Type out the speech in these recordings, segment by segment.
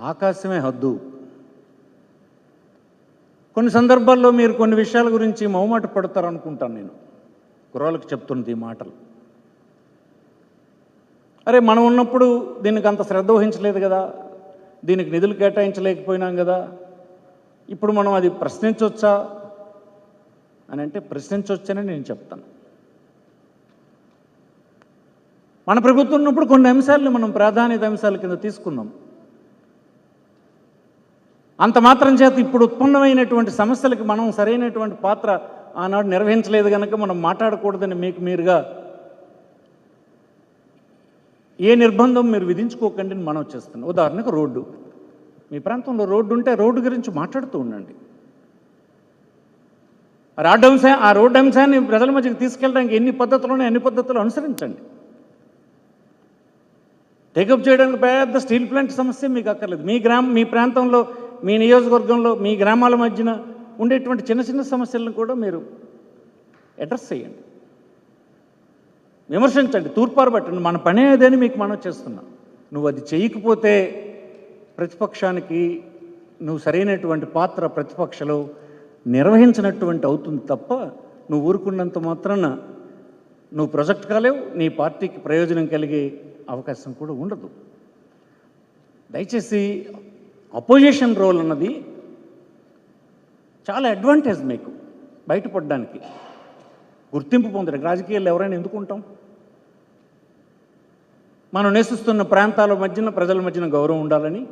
ఆకాశమే హద్దు. కొన్ని సందర్భాల్లో మీరు కొన్ని విషయాల గురించి మౌమాట పడతారు అనుకుంటాను నేను. కుర్రాళ్ళకి చెప్తున్నది ఈ మాటలు. అరే మనం ఉన్నప్పుడు దీనికి అంత శ్రద్ధ వహించలేదు కదా. దీనికి నిధులు కేటాయించలేకపోయినాం కదా. ఇప్పుడు మనం అది ప్రశ్నించవచ్చా అని అంటే ప్రశ్నించవచ్చని నేను చెప్తాను. మన ప్రభుత్వం ఉన్నప్పుడు కొన్ని అంశాలను మనం ప్రాధాన్యత అంశాల కింద తీసుకున్నాం. అంత మాత్రం చేత ఇప్పుడు ఉత్పన్నమైనటువంటి సమస్యలకు మనం సరైనటువంటి పాత్ర ఆనాడు నిర్వహించలేదు కనుక మనం మాట్లాడకూడదని మీకు మీరుగా ఏ నిర్బంధం మీరు విధించుకోకండి అని మనం చేస్తున్నాం. ఉదాహరణకు రోడ్డు. మీ ప్రాంతంలో రోడ్డు ఉంటే రోడ్డు గురించి మాట్లాడుతూ ఉండండి. రోడ్డు అంశా ఆ రోడ్డు అంశాన్ని ప్రజల మధ్యకి తీసుకెళ్ళడానికి ఎన్ని పద్ధతులు ఉన్నాయి అన్ని పద్ధతులు అనుసరించండి. టేకప్ చేయడానికి పెద్ద స్టీల్ ప్లాంట్ సమస్య మీకు అక్కర్లేదు. మీ గ్రామం మీ ప్రాంతంలో మీ నియోజకవర్గంలో మీ గ్రామాల మధ్యన ఉండేటువంటి చిన్న చిన్న సమస్యలను కూడా మీరు అడ్రస్ చేయండి. విమర్శించండి తూర్పారు పట్టండి. మన పనే అదని మీకు మనం చేస్తున్నాం. నువ్వు అది చేయకపోతే ప్రతిపక్షానికి నువ్వు సరైనటువంటి పాత్ర ప్రతిపక్షలో నిర్వహించినటువంటి అవుతుంది తప్ప నువ్వు ఊరుకున్నంత మాత్రాన నువ్వు ప్రొజెక్ట్ కాలేవు నీ పార్టీకి ప్రయోజనం కలిగే అవకాశం కూడా ఉండదు. దయచేసి అపోజిషన్ రోల్ అన్నది చాలా అడ్వాంటేజ్ మీకు బయటపడడానికి. గుర్తింపు పొందడానికి. రాజకీయాల్లో ఎవరైనా ఎందుకుంటాం మనం నివసిస్తున్న ప్రాంతాల మధ్యన ప్రజల మధ్యన గౌరవం ఉండాలని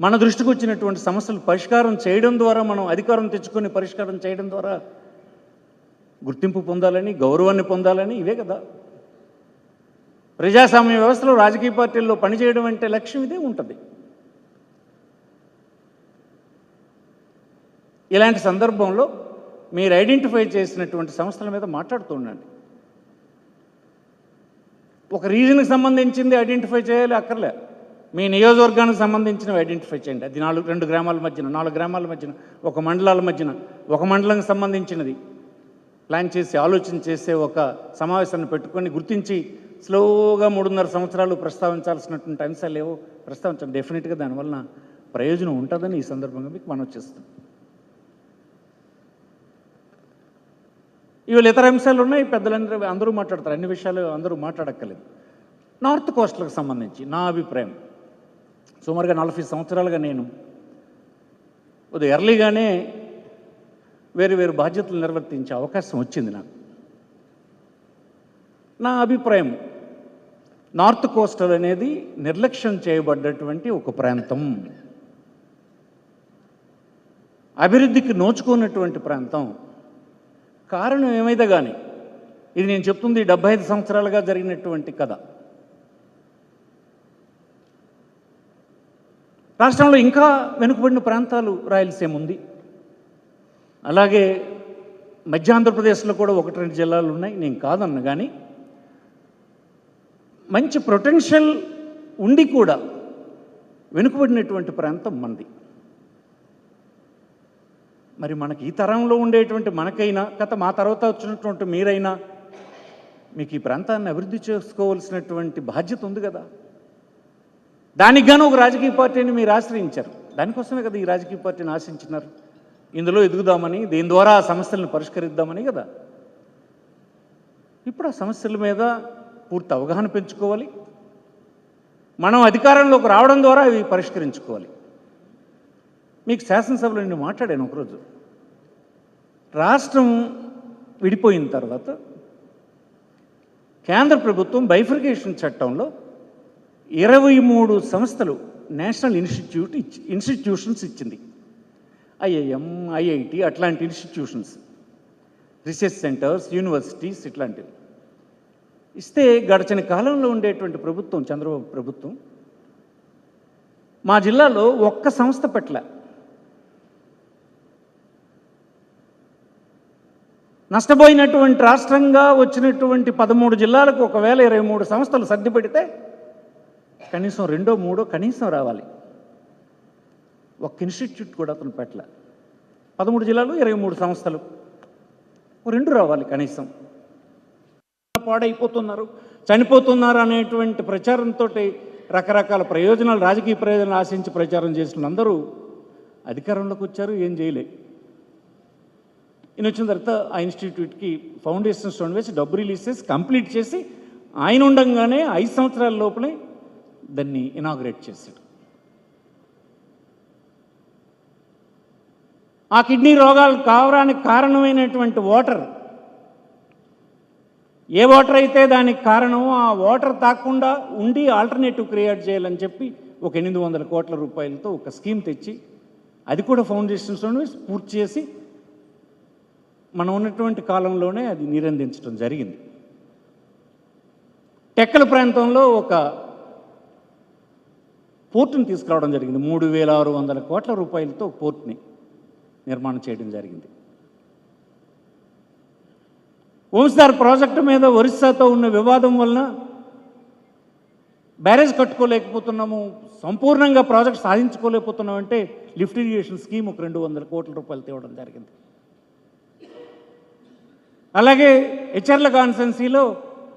మన దృష్టికి వచ్చినటువంటి సమస్యలు పరిష్కారం చేయడం ద్వారా మనం అధికారం తెచ్చుకొని పరిష్కారం చేయడం ద్వారా గుర్తింపు పొందాలని గౌరవాన్ని పొందాలని ఇవే కదా. ప్రజాస్వామ్య వ్యవస్థలో రాజకీయ పార్టీల్లో పనిచేయడం అంటే లక్ష్యం ఇదే ఉంటుంది. ఇలాంటి సందర్భంలో మీరు ఐడెంటిఫై చేసినటువంటి సంస్థల మీద మాట్లాడుతూ ఉండండి. ఒక రీజన్కి సంబంధించింది ఐడెంటిఫై చేయాలి అక్కర్లే. మీ నియోజకవర్గానికి సంబంధించినవి ఐడెంటిఫై చేయండి. అది నాలుగు రెండు గ్రామాల మధ్యన నాలుగు గ్రామాల మధ్యన ఒక మండలాల మధ్యన ఒక మండలానికి సంబంధించినది. ప్లాన్ చేసి ఆలోచన చేసే ఒక సమావేశాన్ని పెట్టుకొని గుర్తించి స్లోగా మూడున్నర సంవత్సరాలు ప్రస్తావించాల్సినటువంటి అంశాలు ఏవో ప్రస్తావించండి డెఫినెట్గా దానివల్ల ప్రయోజనం ఉంటుందని ఈ సందర్భంగా మీకు మనం చేస్తాం ఇవాళ ఇతర అంశాలు ఉన్నాయి పెద్దలందరూ అందరూ మాట్లాడతారు. అన్ని విషయాలు అందరూ మాట్లాడక్కర్లేదు. నార్త్ కోస్ట్లకు సంబంధించి నా అభిప్రాయం. సుమారుగా నలభై సంవత్సరాలుగా నేను ఉదయం ఎర్లీగానే వేరు వేరు బాధ్యతలు నిర్వర్తించే అవకాశం వచ్చింది నాకు. నా అభిప్రాయం నార్త్ కోస్టల్ అనేది నిర్లక్ష్యం చేయబడ్డటువంటి ఒక ప్రాంతం. అభివృద్ధికి నోచుకున్నటువంటి ప్రాంతం. కారణం ఏమైతే కానీ ఇది నేను చెప్తుంది డెబ్బై ఐదు సంవత్సరాలుగా జరిగినటువంటి కథ. రాష్ట్రంలో ఇంకా వెనుకబడిన ప్రాంతాలు రాయలసీమ ఉంది. అలాగే మధ్య ఆంధ్రప్రదేశ్లో కూడా ఒకటి రెండు జిల్లాలు ఉన్నాయి. నేను కాదన్న కానీ మంచి పొటెన్షియల్ ఉండి కూడా వెనుకబడినటువంటి ప్రాంతం మనది మరి మనకి ఈ తరంలో ఉండేటువంటి మనకైనా గత మా తర్వాత వచ్చినటువంటి మీరైనా మీకు ఈ ప్రాంతాన్ని అభివృద్ధి చేసుకోవాల్సినటువంటి బాధ్యత ఉంది కదా. దానికి గాను ఒక రాజకీయ పార్టీని మీరు ఆశ్రయించారు. దానికోసమే కదా ఈ రాజకీయ పార్టీని ఆశించినారు. ఇందులో ఎదుగుదామని దీని ద్వారా ఆ సమస్యలను పరిష్కరిద్దామని కదా. ఇప్పుడు ఆ సమస్యల మీద పూర్తి అవగాహన పెంచుకోవాలి. మనం అధికారంలోకి రావడం ద్వారా అవి పరిష్కరించుకోవాలి. మీకు శాసనసభలో నేను మాట్లాడాను ఒకరోజు. రాష్ట్రం విడిపోయిన తర్వాత కేంద్ర ప్రభుత్వం బైఫర్కేషన్ చట్టంలో ఇరవై మూడు సంస్థలు నేషనల్ ఇన్స్టిట్యూట్ ఇచ్చి ఇన్స్టిట్యూషన్స్ ఇచ్చింది. ఐఐఎం ఐఐటి అట్లాంటి ఇన్స్టిట్యూషన్స్ రీసెర్చ్ సెంటర్స్ యూనివర్సిటీస్ ఇట్లాంటివి. ఇస్తే గడిచిన కాలంలో ఉండేటువంటి ప్రభుత్వం చంద్రబాబు ప్రభుత్వం మా జిల్లాలో ఒక్క సంస్థ పట్ల నష్టపోయినటువంటి రాష్ట్రంగా వచ్చినటువంటి పదమూడు జిల్లాలకు ఒకవేళ ఇరవై మూడు సంస్థలు సర్దిపెడితే కనీసం రెండో మూడో కనీసం రావాలి. ఒక్క ఇన్స్టిట్యూట్ కూడా అతను పెట్టల. పదమూడు జిల్లాలు ఇరవై మూడు సంస్థలు. రెండు రావాలి కనీసం. పాడైపోతున్నారు. చనిపోతున్నారు అనేటువంటి ప్రచారంతో రకరకాల ప్రయోజనాలు రాజకీయ ప్రయోజనాలు ఆశించి ప్రచారం చేసిన అందరూ అధికారంలోకి వచ్చారు ఏం చేయలేదు ఈయన వచ్చిన తర్వాత ఆ ఇన్స్టిట్యూట్కి ఫౌండేషన్ స్టోన్ వేసి డబ్బు రిలీజ్ చేసి కంప్లీట్ చేసి ఆయన ఉండంగానే ఐదు సంవత్సరాల లోపలే దాన్ని ఇనాగ్రేట్ చేశాడు. ఆ కిడ్నీ రోగాలు కావడానికి కారణమైనటువంటి వాటర్ ఏ వాటర్ అయితే దానికి కారణం ఆ వాటర్ తాకుండా ఉండి ఆల్టర్నేటివ్ క్రియేట్ చేయాలని చెప్పి ఒక ఎనిమిది వందల కోట్ల రూపాయలతో ఒక స్కీమ్ తెచ్చి అది కూడా ఫౌండేషన్స్లోనే పూర్తి చేసి మనం ఉన్నటువంటి కాలంలోనే అది నిరందించడం జరిగింది. టెక్కల ప్రాంతంలో ఒక పోర్టుని తీసుకురావడం జరిగింది. మూడు వేల ఆరు వందల కోట్ల రూపాయలతో పోర్ట్ని నిర్మాణం చేయడం జరిగింది. ఓంసార్ ప్రాజెక్టు మీద ఒరిస్సాతో ఉన్న వివాదం వలన బ్యారేజ్ కట్టుకోలేకపోతున్నాము సంపూర్ణంగా ప్రాజెక్ట్ సాధించుకోలేకపోతున్నాం అంటే లిఫ్ట్ ఇరిగేషన్ స్కీమ్ ఒక రెండు వందల కోట్ల రూపాయలు తేవడం జరిగింది. అలాగే హెచ్ఆర్ల కాన్సెన్సీలో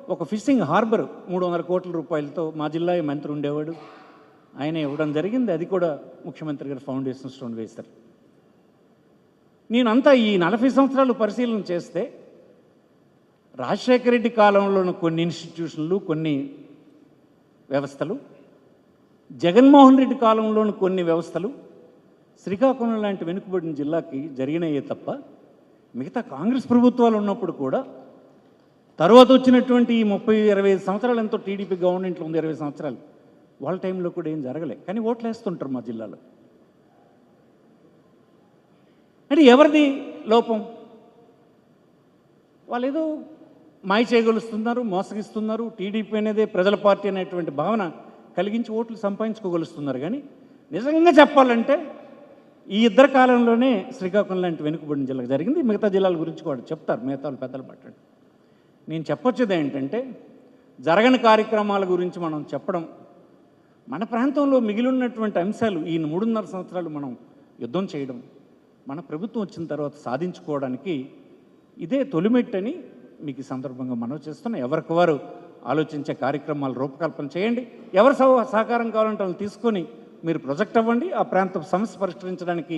ఒక ఫిషింగ్ హార్బర్ మూడు వందల కోట్ల రూపాయలతో మా జిల్లా మంత్రి ఉండేవాడు. ఆయన ఇవ్వడం జరిగింది. అది కూడా ముఖ్యమంత్రి గారు ఫౌండేషన్ స్టోన్ వేశారు. నేనంతా ఈ నలభై సంవత్సరాలు పరిశీలన చేస్తే రాజశేఖర రెడ్డి కాలంలోని కొన్ని ఇన్స్టిట్యూషన్లు కొన్ని వ్యవస్థలు జగన్మోహన్ రెడ్డి కాలంలోని కొన్ని వ్యవస్థలు శ్రీకాకుళం లాంటి వెనుకబడిన జిల్లాకి జరిగినాయే తప్ప మిగతా కాంగ్రెస్ ప్రభుత్వాలు ఉన్నప్పుడు కూడా తర్వాత వచ్చినటువంటి ఈ ముప్పై ఇరవై సంవత్సరాలు ఎంతో టీడీపీ గవర్నమెంట్లో ఉంది ఇరవై సంవత్సరాలు. వాళ్ళ టైంలో కూడా ఏం జరగలే. కానీ ఓట్లు వేస్తుంటారు మా జిల్లాలో. అంటే ఎవరిది లోపం? వాళ్ళు ఏదో మాయ చేయగలుస్తున్నారు మోసగిస్తున్నారు టీడీపీ అనేదే ప్రజల పార్టీ అనేటువంటి భావన కలిగించి ఓట్లు సంపాదించుకోగలుస్తున్నారు. కానీ నిజంగా చెప్పాలంటే ఈ ఇద్దరు కాలంలోనే శ్రీకాకుళం లాంటి వెనుకబడిన జిల్లాకు జరిగింది. మిగతా జిల్లాల గురించి కూడా చెప్తారు. మిగతా వాళ్ళు పెద్దలు పట్టండి. నేను చెప్పొచ్చేది ఏంటంటే జరగని కార్యక్రమాల గురించి మనం చెప్పడం మన ప్రాంతంలో మిగిలి ఉన్నటువంటి అంశాలు ఈ మూడున్నర సంవత్సరాలు మనం యుద్ధం చేయడం మన ప్రభుత్వం వచ్చిన తర్వాత సాధించుకోవడానికి ఇదే తొలిమెట్టని మీకు ఈ సందర్భంగా మనం చేస్తున్నాం. ఎవరికి వారు ఆలోచించే కార్యక్రమాలు రూపకల్పన చేయండి. ఎవరు సహ- సహకారం కావాలంటే వాళ్ళు తీసుకొని మీరు ప్రొజెక్ట్ అవ్వండి ఆ ప్రాంతం సమస్య పరిష్కరించడానికి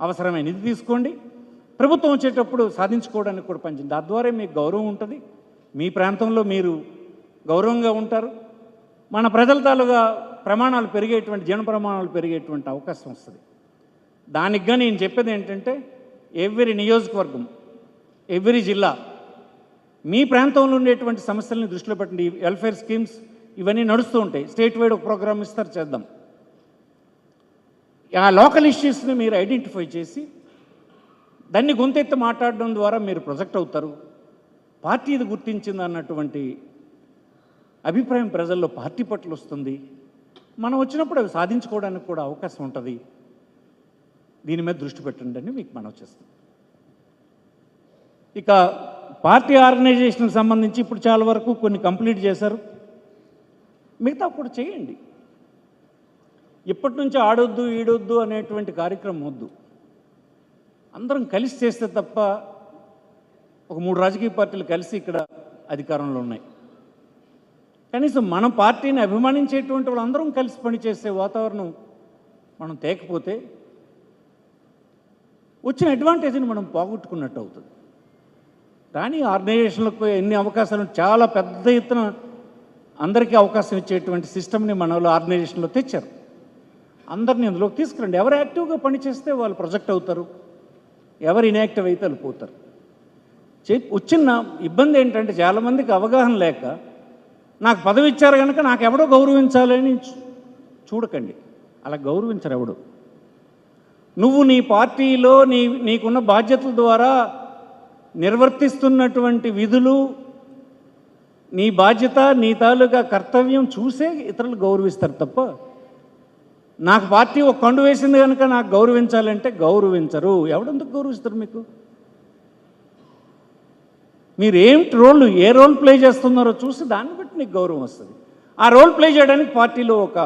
అవసరమైన నిధి తీసుకోండి. ప్రభుత్వం వచ్చేటప్పుడు సాధించుకోవడానికి కూడా పనిచేయండి తద్వారా మీకు గౌరవం ఉంటుంది. మీ ప్రాంతంలో మీరు గౌరవంగా ఉంటారు. మన ప్రజల తాలూగా ప్రమాణాలు పెరిగేటువంటి జీవన ప్రమాణాలు పెరిగేటువంటి అవకాశం వస్తుంది. దానికి కానీ నేను చెప్పేది ఏంటంటే ఎవ్రీ నియోజకవర్గం ఎవ్రీ జిల్లా మీ ప్రాంతంలో ఉండేటువంటి సమస్యలను దృష్టిలో పెట్టండి. వెల్ఫేర్ స్కీమ్స్ ఇవన్నీ నడుస్తూ ఉంటాయి. స్టేట్ వైడ్ ఒక ప్రోగ్రామ్ ఇస్తారు చేద్దాం. ఆ లోకల్ ఇష్యూస్ని మీరు ఐడెంటిఫై చేసి దాన్ని గొంతెత్తి మాట్లాడడం ద్వారా మీరు ప్రొజెక్ట్ అవుతారు. పార్టీ ఇది గుర్తించింది అన్నటువంటి అభిప్రాయం ప్రజల్లో పార్టీ పట్ల వస్తుంది. మనం వచ్చినప్పుడు అవి సాధించుకోవడానికి కూడా అవకాశం ఉంటుంది. దీని మీద దృష్టి పెట్టండి అని మీకు మనం చేస్తాం. ఇక పార్టీ ఆర్గనైజేషన్కి సంబంధించి ఇప్పుడు చాలా వరకు కొన్ని కంప్లీట్ చేశారు. మిగతా కూడా చేయండి. ఇప్పటి నుంచి ఆడొద్దు ఈడొద్దు అనేటువంటి కార్యక్రమం వద్దు. అందరం కలిసి చేస్తే తప్ప ఒక మూడు రాజకీయ పార్టీలు కలిసి ఇక్కడ అధికారంలో ఉన్నాయి. కనీసం మన పార్టీని అభిమానించేటువంటి వాళ్ళందరం కలిసి పనిచేసే వాతావరణం మనం తేకపోతే వచ్చిన అడ్వాంటేజ్ని మనం పోగొట్టుకున్నట్టు అవుతుంది. కానీ ఆర్గనైజేషన్లకు ఎన్ని అవకాశాలు చాలా పెద్ద ఎత్తున అందరికీ అవకాశం ఇచ్చేటువంటి సిస్టమ్ని మన వాళ్ళు ఆర్గనైజేషన్లో తెచ్చారు. అందరినీ అందులోకి తీసుకురండి. ఎవరు యాక్టివ్గా పనిచేస్తే వాళ్ళు ప్రొజెక్ట్ అవుతారు. ఎవరు ఇన్యాక్టివ్ అయితే వాళ్ళు పోతారు. చె- వచ్చిన ఇబ్బంది ఏంటంటే చాలామందికి అవగాహన లేక నాకు పదవి ఇచ్చారు కనుక నాకు ఎవడో గౌరవించాలని చూడకండి. అలా గౌరవించరు ఎవడు. నువ్వు నీ పార్టీలో నీ నీకున్న బాధ్యతల ద్వారా నిర్వర్తిస్తున్నటువంటి విధులు నీ బాధ్యత నీ తాలూకా కర్తవ్యం చూసే ఇతరులు గౌరవిస్తారు తప్ప నాకు పార్టీ ఒక కండు వేసింది కనుక నాకు గౌరవించాలంటే గౌరవించరు. ఎవడెందుకు గౌరవిస్తారు మీకు? మీరు ఏం రోల్ ఏ రోల్ ప్లే చేస్తున్నారో చూసి దాన్ని బట్టి నీకు గౌరవం వస్తుంది. ఆ రోల్ ప్లే చేయడానికి పార్టీలో ఒక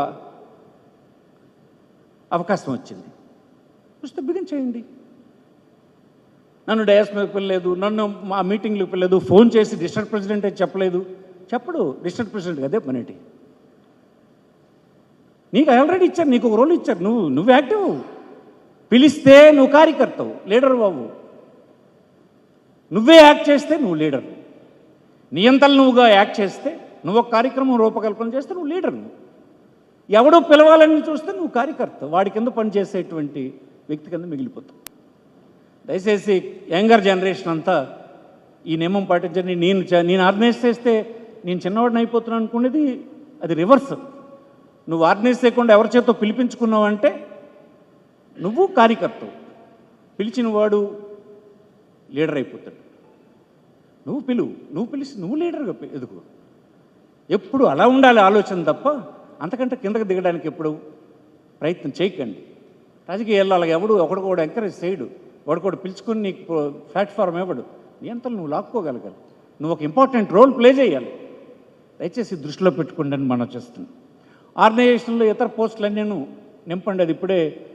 అవకాశం వచ్చింది. చూస్తే చేయండి. నన్ను డయాస్ మీద పిల్లలేదు నన్ను మా మీటింగ్లకు పిల్లలేదు ఫోన్ చేసి డిస్ట్రిక్ట్ ప్రెసిడెంట్ అయితే చెప్పలేదు. చెప్పడు డిస్ట్రిక్ట్ ప్రెసిడెంట్ అదే పనేటి. నీకు ఆల్రెడీ ఇచ్చారు నీకు ఒక రోల్ ఇచ్చారు నువ్వు నువ్వు యాక్టివ్ పిలిస్తే నువ్వు కార్యకర్తవు లీడర్ బాబు నువ్వే యాక్ట్ చేస్తే నువ్వు లీడర్ నియంతలు నువ్వుగా యాక్ట్ చేస్తే నువ్వు ఒక కార్యక్రమం రూపకల్పన చేస్తే నువ్వు లీడర్ ఎవడో పిలవాలని చూస్తే నువ్వు కార్యకర్త వాడి కింద పనిచేసేటువంటి వ్యక్తి కింద మిగిలిపోతావు. దయచేసి యంగర్ జనరేషన్ అంతా ఈ నియమం పాటించండి. నేను నేను ఆర్గనైజ్ చేస్తే నేను చిన్నవాడిని అయిపోతున్నాను అనుకునేది అది రివర్స్. నువ్వు ఆర్గనైజ్ చేయకుండా ఎవరి చేతో పిలిపించుకున్నావు అంటే నువ్వు కార్యకర్తవు. పిలిచిన వాడు లీడర్ అయిపోతాడు. నువ్వు పిలువు. నువ్వు పిలిచి నువ్వు లీడర్గా ఎదుగు. ఎప్పుడు అలా ఉండాలి ఆలోచన తప్ప అంతకంటే కిందకి దిగడానికి ఎప్పుడు ప్రయత్నం చేయకండి. రాజకీయాల్లో అలాగ ఎవడు ఒకడు కూడా ఎంకరేజ్ చేయడు. వాడు కూడా పిలుచుకుని నీకు ప్లాట్ఫామ్ ఇవ్వడు. నియంత్రణ నువ్వు లాక్కోగలగాలి. నువ్వు ఒక ఇంపార్టెంట్ రోల్ ప్లే చేయాలి. దయచేసి దృష్టిలో పెట్టుకోండి అని మనం చేస్తున్నాం. ఆర్గనైజేషన్లో ఇతర పోస్టులన్నీ నింపండి. అది ఇప్పుడే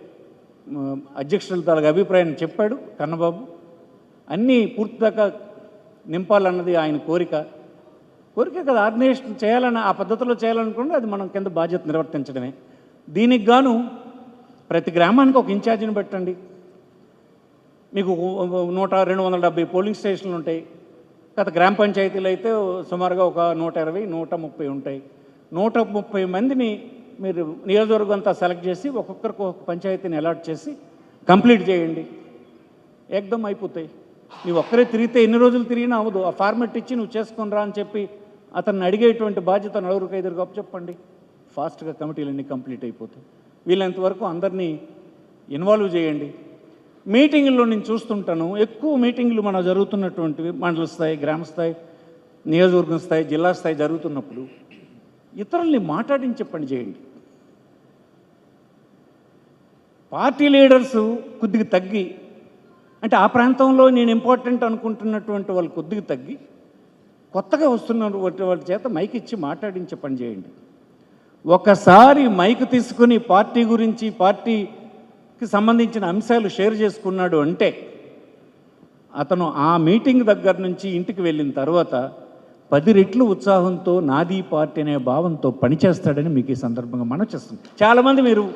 మ, అధ్యక్షుల తాలూకు అభిప్రాయం చెప్పాడు కన్నబాబు. అన్నీ పూర్తిదాకా నింపాలన్నది ఆయన కోరిక. కోరిక కదా ఆర్గనైజేషన్ చేయాలని ఆ పద్ధతిలో చేయాలనుకుంటే అది మనం కింద బాధ్యత నిర్వర్తించడమే. దీనికి గాను ప్రతి గ్రామానికి ఒక ఇన్ఛార్జిని పెట్టండి. మీకు నూట రెండు వందల డెబ్బై పోలింగ్ స్టేషన్లు ఉంటాయి. గత గ్రామ పంచాయతీలు అయితే సుమారుగా ఒక నూట ఇరవై నూట ముప్పై ఉంటాయి. నూట ముప్పై మందిని మీరు నియోజకవర్గం అంతా సెలెక్ట్ చేసి ఒక్కొక్కరికి ఒక పంచాయతీని అలాట్ చేసి కంప్లీట్ చేయండి. ఏకదం అయిపోతాయి. నువ్వు ఒక్కరే తిరిగితే ఎన్ని రోజులు తిరిగినా అవ్వదు. ఆ ఫార్మెట్ ఇచ్చి నువ్వు చేసుకునిరా అని చెప్పి అతన్ని అడిగేటువంటి బాధ్యత నలుగురికి ఐదురు గొప్ప చెప్పండి. ఫాస్ట్గా కమిటీలన్నీ కంప్లీట్ అయిపోతాయి. వీళ్ళంతవరకు అందరినీ ఇన్వాల్వ్ చేయండి. మీటింగుల్లో నేను చూస్తుంటాను. ఎక్కువ మీటింగులు మన జరుగుతున్నటువంటివి మండల స్థాయి గ్రామ స్థాయి నియోజకవర్గం స్థాయి జిల్లా స్థాయి జరుగుతున్నప్పుడు ఇతరుల్ని మాట్లాడించే పని చేయండి. పార్టీ లీడర్స్ కొద్దిగా తగ్గి అంటే ఆ ప్రాంతంలో నేను ఇంపార్టెంట్ అనుకుంటున్నటువంటి వాళ్ళు కొద్దిగా తగ్గి కొత్తగా వస్తున్న వాళ్ళ చేత మైక్ ఇచ్చి మాట్లాడించే పని చేయండి. ఒకసారి మైక్ తీసుకుని పార్టీ గురించి పార్టీకి సంబంధించిన అంశాలు షేర్ చేసుకున్నాడు అంటే అతను ఆ మీటింగ్ దగ్గర నుంచి ఇంటికి వెళ్ళిన తర్వాత పది రెట్లు ఉత్సాహంతో నాది పార్టీ అనే భావంతో పనిచేస్తాడని మీకు ఈ సందర్భంగా మనం చేస్తాం చాలామంది మీరు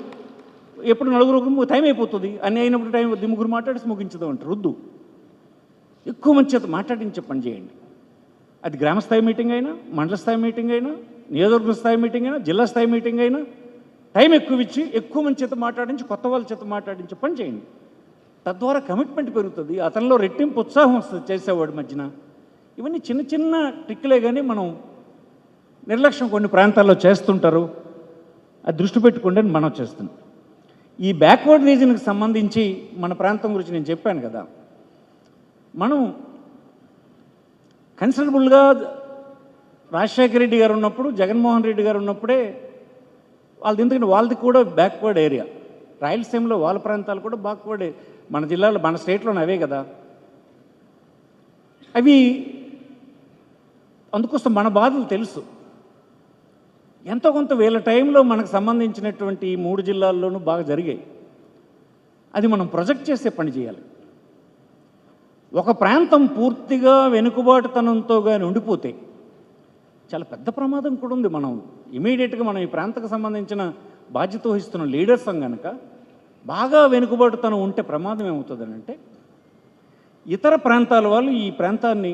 ఎప్పుడు నలుగురు టైం అయిపోతుంది. అన్ని అయినప్పుడు టైం వద్దు ముగ్గురు మాట్లాడేసి ముగించదాం అంటారు. వద్దు. ఎక్కువ మంది చేత మాట్లాడించే పని చేయండి. అది గ్రామ స్థాయి మీటింగ్ అయినా మండల స్థాయి మీటింగ్ అయినా నియోజకవర్గ స్థాయి మీటింగ్ అయినా జిల్లా స్థాయి మీటింగ్ అయినా టైం ఎక్కువ ఇచ్చి ఎక్కువ మంది చేత మాట్లాడించి కొత్త వాళ్ళ చేత మాట్లాడించి పని చేయండి. తద్వారా కమిట్మెంట్ పెరుగుతుంది. అతనిలో రెట్టింపు ఉత్సాహం వస్తుంది. చేసేవాడి మధ్యన ఇవన్నీ చిన్న చిన్న ట్రిక్లే కానీ మనం నిర్లక్ష్యం కొన్ని ప్రాంతాల్లో చేస్తుంటారు. అది దృష్టి పెట్టుకోండి అని మనం చేస్తున్నాం ఈ బ్యాక్వర్డ్ రీజన్కి సంబంధించి మన ప్రాంతం గురించి నేను చెప్పాను కదా. మనం కన్సిడరబుల్గా రాజశేఖర రెడ్డి గారు ఉన్నప్పుడు జగన్మోహన్ రెడ్డి గారు ఉన్నప్పుడే వాళ్ళది ఎందుకంటే వాళ్ళది కూడా బ్యాక్వర్డ్ ఏరియా రాయలసీమలో వాళ్ళ ప్రాంతాలు కూడా బ్యాక్వర్డ్ మన జిల్లాలో మన స్టేట్లోనే అవే కదా. అవి అందుకోసం మన బాధలు తెలుసు. ఎంతో కొంత వేల టైంలో మనకు సంబంధించినటువంటి ఈ మూడు జిల్లాల్లోనూ బాగా జరిగాయి. అది మనం ప్రొజెక్ట్ చేసే పని చేయాలి. ఒక ప్రాంతం పూర్తిగా వెనుకబాటుతనంతో కానీ ఉండిపోతే చాలా పెద్ద ప్రమాదం కూడా ఉంది. మనం ఇమీడియట్గా మనం ఈ ప్రాంతకు సంబంధించిన బాధ్యత వహిస్తున్న లీడర్స్ కనుక బాగా వెనుకబాటుతనం ఉంటే ప్రమాదం ఏమవుతుందని అంటే ఇతర ప్రాంతాల వాళ్ళు ఈ ప్రాంతాన్ని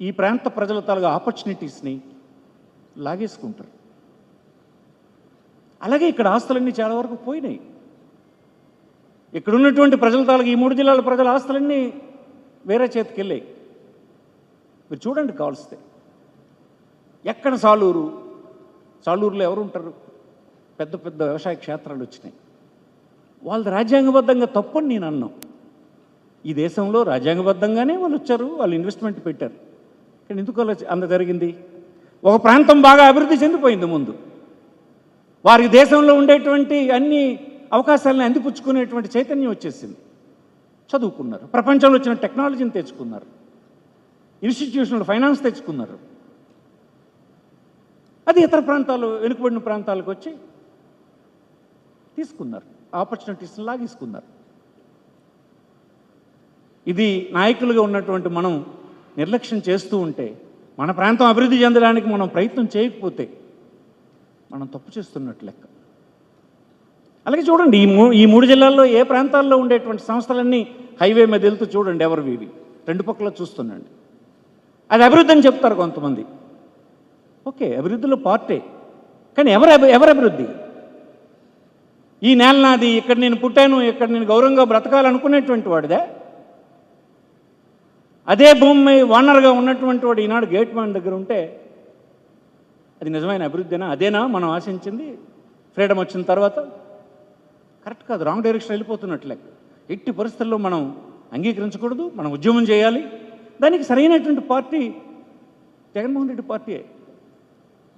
ఈ ప్రాంత ప్రజల తలగా ఆపర్చునిటీస్ని లాగేసుకుంటారు. అలాగే ఇక్కడ ఆస్తులన్నీ చాలా వరకు పోయినాయి. ఇక్కడ ఉన్నటువంటి ప్రజల తాలూకు ఈ మూడు జిల్లాల ప్రజల ఆస్తులన్నీ వేరే చేతికి వెళ్ళాయి. మీరు చూడండి కావలిస్తే. ఎక్కడ సాలూరు? సాలూరులో ఎవరు ఉంటారు? పెద్ద పెద్ద వ్యవసాయ క్షేత్రాలు వచ్చినాయి. వాళ్ళది రాజ్యాంగబద్ధంగా తప్పని నేను అన్నాం. ఈ దేశంలో రాజ్యాంగబద్ధంగానే వాళ్ళు వచ్చారు వాళ్ళు ఇన్వెస్ట్మెంట్ పెట్టారు. కానీ ఎందుకు అంత జరిగింది? ఒక ప్రాంతం బాగా అభివృద్ధి చెందిపోయింది ముందు. వారికి దేశంలో ఉండేటువంటి అన్ని అవకాశాలను అందిపుచ్చుకునేటువంటి చైతన్యం వచ్చేసింది. చదువుకున్నారు. ప్రపంచంలో వచ్చిన టెక్నాలజీని తెచ్చుకున్నారు. ఇన్స్టిట్యూషనల్ ఫైనాన్స్ తెచ్చుకున్నారు. అది ఇతర ప్రాంతాలు వెనుకబడిన ప్రాంతాలకు వచ్చి తీసుకున్నారు. ఆపర్చునిటీస్ లాగేసుకున్నారు. ఇది నాయకులుగా ఉన్నటువంటి మనం నిర్లక్ష్యం చేస్తూ ఉంటే మన ప్రాంతం అభివృద్ధి చెందడానికి మనం ప్రయత్నం చేయకపోతే మనం తప్పు చేస్తున్నట్లు లెక్క. అలాగే చూడండి ఈ మూ ఈ మూడు జిల్లాల్లో ఏ ప్రాంతాల్లో ఉండేటువంటి సంస్థలన్నీ హైవే మీద వెళ్తూ చూడండి ఎవరు వీవి రెండు పక్కల చూస్తుండండి. అది అభివృద్ధి అని చెప్తారు కొంతమంది. ఓకే అభివృద్ధిలో పార్టే. కానీ ఎవరు ఎవరు అభివృద్ధి? ఈ నేల నాది ఇక్కడ నేను పుట్టాను ఇక్కడ నేను గౌరవంగా బ్రతకాలనుకునేటువంటి వాడిదే? అదే భూమి ఓనర్గా ఉన్నటువంటి వాడు ఈనాడు గేట్ మ్యాన్ దగ్గర ఉంటే అది నిజమైన అభివృద్ధినా? అదేనా? మనం ఆశించింది. ఫ్రీడమ్ వచ్చిన తర్వాత? కరెక్ట్ కాదు. రాంగ్ డైరెక్షన్ వెళ్ళిపోతున్నట్లే. ఎట్టి పరిస్థితుల్లో మనం అంగీకరించకూడదు. మనం ఉద్యమం చేయాలి. దానికి సరైనటువంటి పార్టీ జగన్మోహన్ రెడ్డి పార్టీయే.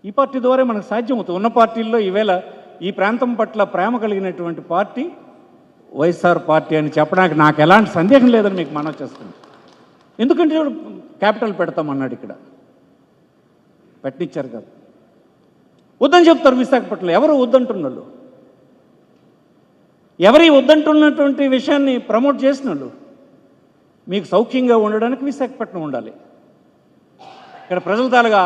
ఈ పార్టీ ద్వారా మనకు సాధ్యమవుతుంది. ఉన్న పార్టీల్లో ఈవేళ ఈ ప్రాంతం పట్ల ప్రేమ కలిగినటువంటి పార్టీ వైఎస్ఆర్ పార్టీ అని చెప్పడానికి నాకు ఎలాంటి సందేహం లేదని మీకు మనం చేస్తుంది ఎందుకంటే క్యాపిటల్ పెడతామన్నాడు ఇక్కడ. పెట్టించారు కదా. వద్దని చెప్తారు విశాఖపట్నం ఎవరు వద్దంటున్నారు ఎవరి వద్దంటున్నటువంటి విషయాన్ని ప్రమోట్ చేసిన వాళ్ళు మీకు సౌఖ్యంగా ఉండడానికి విశాఖపట్నం ఉండాలి. ఇక్కడ ప్రజల తాలుగా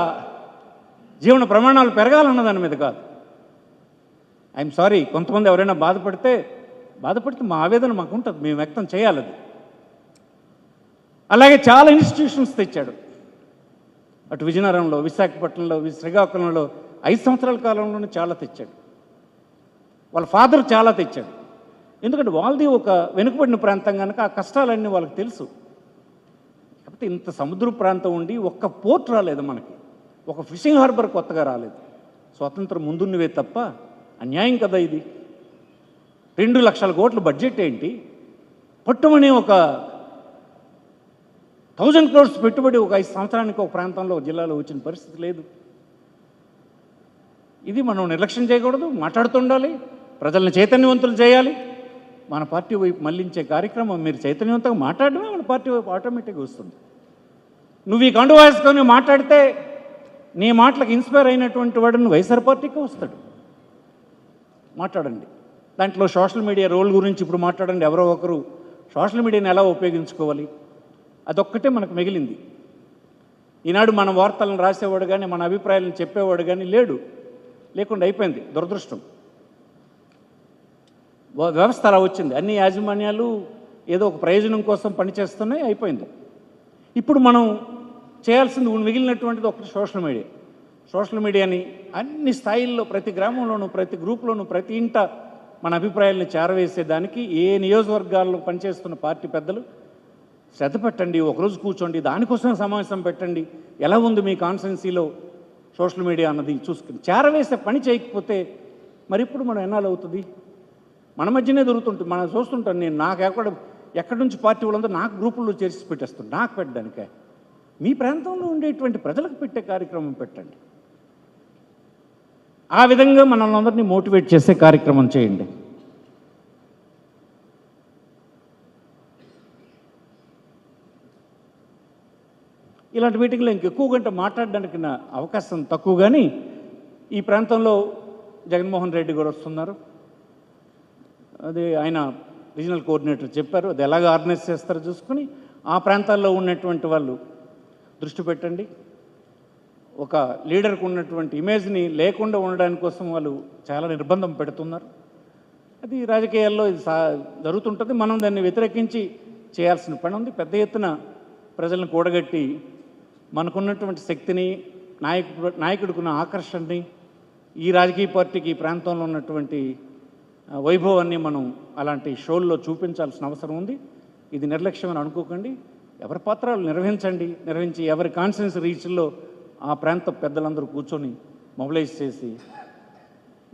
జీవన ప్రమాణాలు పెరగాలన్న దాని మీద కాదు. ఐఎమ్ సారీ కొంతమంది ఎవరైనా బాధపడితే బాధపడితే మా ఆవేదన మాకు ఉంటుంది మేము వ్యక్తం చేయాలి అది అలాగే చాలా ఇన్స్టిట్యూషన్స్ తెచ్చాడు. అటు విజయనగరంలో విశాఖపట్నంలో వి- శ్రీకాకుళంలో ఐదు సంవత్సరాల కాలంలోనే చాలా తెచ్చాడు. వాళ్ళ ఫాదర్ చాలా తెచ్చాడు. ఎందుకంటే వాళ్ళది ఒక వెనుకబడిన ప్రాంతం కనుక ఆ కష్టాలన్నీ వాళ్ళకి తెలుసు. కాకపోతే ఇంత సముద్ర ప్రాంతం ఉండి ఒక్క పోర్ట్ రాలేదు మనకి. ఒక ఫిషింగ్ హార్బర్ కొత్తగా రాలేదు. స్వాతంత్రం ముందున్నవే తప్ప అన్యాయం కదా ఇది. రెండు లక్షల కోట్ల బడ్జెట్ ఏంటి? పట్టుమనే ఒక థౌజండ్ క్రోర్స్ పెట్టుబడి ఒక ఐదు సంవత్సరానికి ఒక ప్రాంతంలో జిల్లాలో వచ్చిన పరిస్థితి లేదు. ఇది మనం నిర్లక్ష్యం చేయకూడదు మాట్లాడుతుండాలి ప్రజల్ని చైతన్యవంతులు చేయాలి. మన పార్టీ వైపు మళ్ళించే కార్యక్రమం మీరు చైతన్యవంతంగా మాట్లాడమే మన పార్టీ వైపు ఆటోమేటిక్గా వస్తుంది. నువ్వు ఈ కండు వేసుకొని మాట్లాడితే నీ మాటలకు ఇన్స్పైర్ అయినటువంటి వాడిని వైఎస్ఆర్ పార్టీకి వస్తాడు. మాట్లాడండి. దాంట్లో సోషల్ మీడియా రోల్ గురించి ఇప్పుడు మాట్లాడండి. ఎవరో ఒకరు సోషల్ మీడియాని ఎలా ఉపయోగించుకోవాలి? అదొక్కటే మనకు మిగిలింది. ఈనాడు మన వార్తలను రాసేవాడు కానీ మన అభిప్రాయాలను చెప్పేవాడు కానీ లేడు. లేకుండా అయిపోయింది దురదృష్టం. వ్యవస్థ అలా వచ్చింది. అన్ని యాజమాన్యాలు ఏదో ఒక ప్రయోజనం కోసం పనిచేస్తున్నాయి అయిపోయింది. ఇప్పుడు మనం చేయాల్సింది మిగిలినటువంటిది ఒకటి సోషల్ మీడియా. సోషల్ మీడియాని అన్ని స్థాయిల్లో ప్రతి గ్రామంలోనూ ప్రతి గ్రూప్లోనూ ప్రతి ఇంట మన అభిప్రాయాలను చేరవేసేదానికి ఏ నియోజకవర్గాల్లో పనిచేస్తున్న పార్టీ పెద్దలు శ్రద్ధ పెట్టండి ఒకరోజు కూర్చోండి దానికోసం సమావేశం పెట్టండి. ఎలా ఉంది మీ కాన్స్టెన్సీలో సోషల్ మీడియా అన్నది చూసుకుని. చేరవేసే పని చేయకపోతే మరి ఇప్పుడు మనం ఎన్నాళ్ళు అవుతుంది? మన మధ్యనే దొరుకుతుంటుంది మనం చూస్తుంటాను నేను నాకు ఎక్కడ ఎక్కడి నుంచి పార్టీ వాళ్ళందరూ నాకు గ్రూపుల్లో చేర్చి పెట్టేస్తాను నాకు పెట్టడానికే. మీ ప్రాంతంలో ఉండేటువంటి ప్రజలకు పెట్టే కార్యక్రమం పెట్టండి. ఆ విధంగా మనల్ని అందరినీ మోటివేట్ చేసే కార్యక్రమం చేయండి. ఇలాంటి మీటింగ్లో ఇంకెక్కువ గంట మాట్లాడడానికి నా అవకాశం తక్కువ కానీ ఈ ప్రాంతంలో జగన్మోహన్ రెడ్డి కూడా వస్తున్నారు. అది ఆయన రీజనల్ కోఆర్డినేటర్ చెప్పారు. అది ఎలాగ ఆర్గనైజ్ చేస్తారో చూసుకొని ఆ ప్రాంతాల్లో ఉన్నటువంటి వాళ్ళు దృష్టి పెట్టండి. ఒక లీడర్కు ఉన్నటువంటి ఇమేజ్ని లేకుండా ఉండడానికి కోసం వాళ్ళు చాలా నిర్బంధం పెడుతున్నారు. అది రాజకీయాల్లో ఇది సా జరుగుతుంటుంది. మనం దాన్ని వ్యతిరేకించి చేయాల్సిన పని ఉంది. పెద్ద ఎత్తున ప్రజలను కూడగట్టి మనకున్నటువంటి శక్తిని నాయకుడు నాయకుడికున్న ఆకర్షణని ఈ రాజకీయ పార్టీకి ఈ ప్రాంతంలో ఉన్నటువంటి వైభవాన్ని మనం అలాంటి షోల్లో చూపించాల్సిన అవసరం ఉంది. ఇది నిర్లక్ష్యం అని అనుకోకండి. ఎవరి పాత్రలు నిర్వహించండి. నిర్వహించి ఎవరి కాన్ఫిడెన్స్ రీచ్లో ఆ ప్రాంత పెద్దలందరూ కూర్చొని మొబిలైజ్ చేసి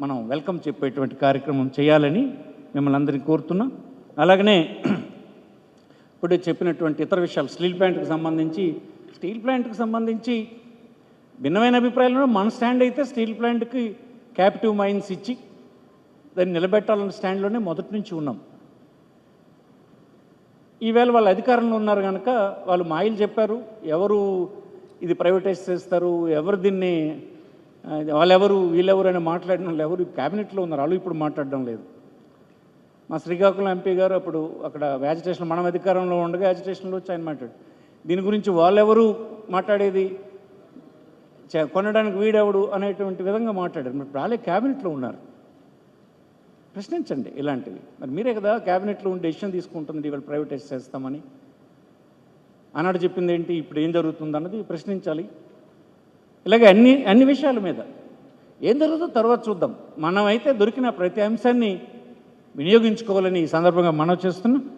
మనం వెల్కమ్ చెప్పేటువంటి కార్యక్రమం చేయాలని మిమ్మల్ని అందరినీ కోరుతున్నాం. అలాగనే ఇప్పుడే చెప్పినటువంటి ఇతర విషయాలు స్లీల్ ప్యాంట్కి సంబంధించి స్టీల్ ప్లాంట్కి సంబంధించి భిన్నమైన అభిప్రాయాలు మన స్టాండ్ అయితే స్టీల్ ప్లాంట్కి క్యాపిటివ్ మైన్స్ ఇచ్చి దాన్ని నిలబెట్టాలన్న స్టాండ్లోనే మొదటి నుంచి ఉన్నాం. ఈవేళ వాళ్ళు అధికారంలో ఉన్నారు కనుక వాళ్ళు మాయలు చెప్పారు. ఎవరు ఇది ప్రైవేటైజ్ చేస్తారు? ఎవరు దీన్ని వాళ్ళెవరు వీళ్ళెవరు అని మాట్లాడిన వాళ్ళు ఎవరు? క్యాబినెట్లో ఉన్నారు. వాళ్ళు ఇప్పుడు మాట్లాడడం లేదు. మా శ్రీకాకుళం ఎంపీ గారు అప్పుడు అక్కడ యాజిటేషన్ మనం అధికారంలో ఉండగా యాజిటేషన్లో వచ్చి ఆయన మాట్లాడు దీని గురించి వాళ్ళెవరు మాట్లాడేది? చే- కొనడానికి వీడెవడు అనేటువంటి విధంగా మాట్లాడారు. మరి వాళ్ళే క్యాబినెట్లో ఉన్నారు. ప్రశ్నించండి ఇలాంటివి. మరి మీరే కదా క్యాబినెట్లో ఉండి డెసిషన్ తీసుకుంటుంది ఇవాళ ప్రైవేటైజ్ చేస్తామని. ఆనాడు చెప్పింది ఏంటి? ఇప్పుడు ఏం జరుగుతుంది అన్నది ప్రశ్నించాలి. ఇలాగే అన్ని అన్ని విషయాల మీద. ఏం జరుగుతుందో తర్వాత చూద్దాం. మనమైతే దొరికిన ప్రతి అంశాన్ని వినియోగించుకోవాలని ఈ సందర్భంగా మనం చేస్తున్నాం.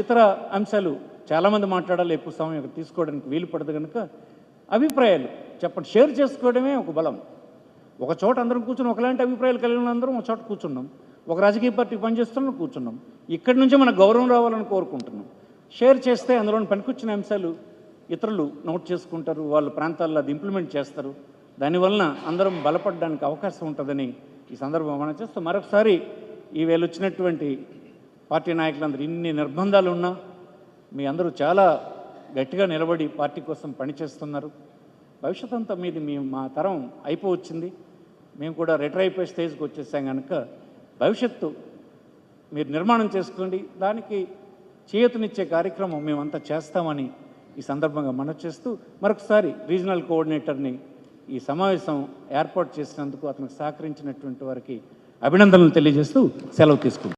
ఇతర అంశాలు చాలామంది మాట్లాడాలి ఎక్కువ సమయం ఇక్కడ తీసుకోవడానికి వీలు పడదు కనుక అభిప్రాయాలు చెప్పండి. షేర్ చేసుకోవడమే ఒక బలం. ఒక చోట అందరం కూర్చుని ఒకలాంటి అభిప్రాయాలు కలిగిన అందరం ఒక చోట కూర్చున్నాం ఒక రాజకీయ పార్టీ పనిచేస్తున్నాం కూర్చున్నాం ఇక్కడి నుంచి మనకు గౌరవం రావాలని కోరుకుంటున్నాం. షేర్ చేస్తే అందులో పనికొచ్చిన అంశాలు ఇతరులు నోట్ చేసుకుంటారు వాళ్ళ ప్రాంతాల్లో అది ఇంప్లిమెంట్ చేస్తారు. దానివలన అందరం బలపడడానికి అవకాశం ఉంటుందని ఈ సందర్భం మనం చేస్తూ. మరొకసారి ఈ వేళ వచ్చినటువంటి పార్టీ నాయకులందరూ ఇన్ని నిర్బంధాలు ఉన్నా మీ అందరూ చాలా గట్టిగా నిలబడి పార్టీ కోసం పనిచేస్తున్నారు. భవిష్యత్ అంతా మీది మీ మా తరం అయిపోవచ్చింది. మేము కూడా రిటైర్ అయిపోయే స్టేజ్కి వచ్చేసాం కనుక భవిష్యత్తు మీరు నిర్మాణం చేసుకోండి. దానికి చేతునిచ్చే కార్యక్రమం మేమంతా చేస్తామని ఈ సందర్భంగా మనం చేస్తూ మరొకసారి రీజనల్ కోఆర్డినేటర్ని ఈ సమావేశం ఏర్పాటు చేసినందుకు అతనికి సహకరించినటువంటి వారికి అభినందనలు తెలియజేస్తూ సెలవు తీసుకుంటాం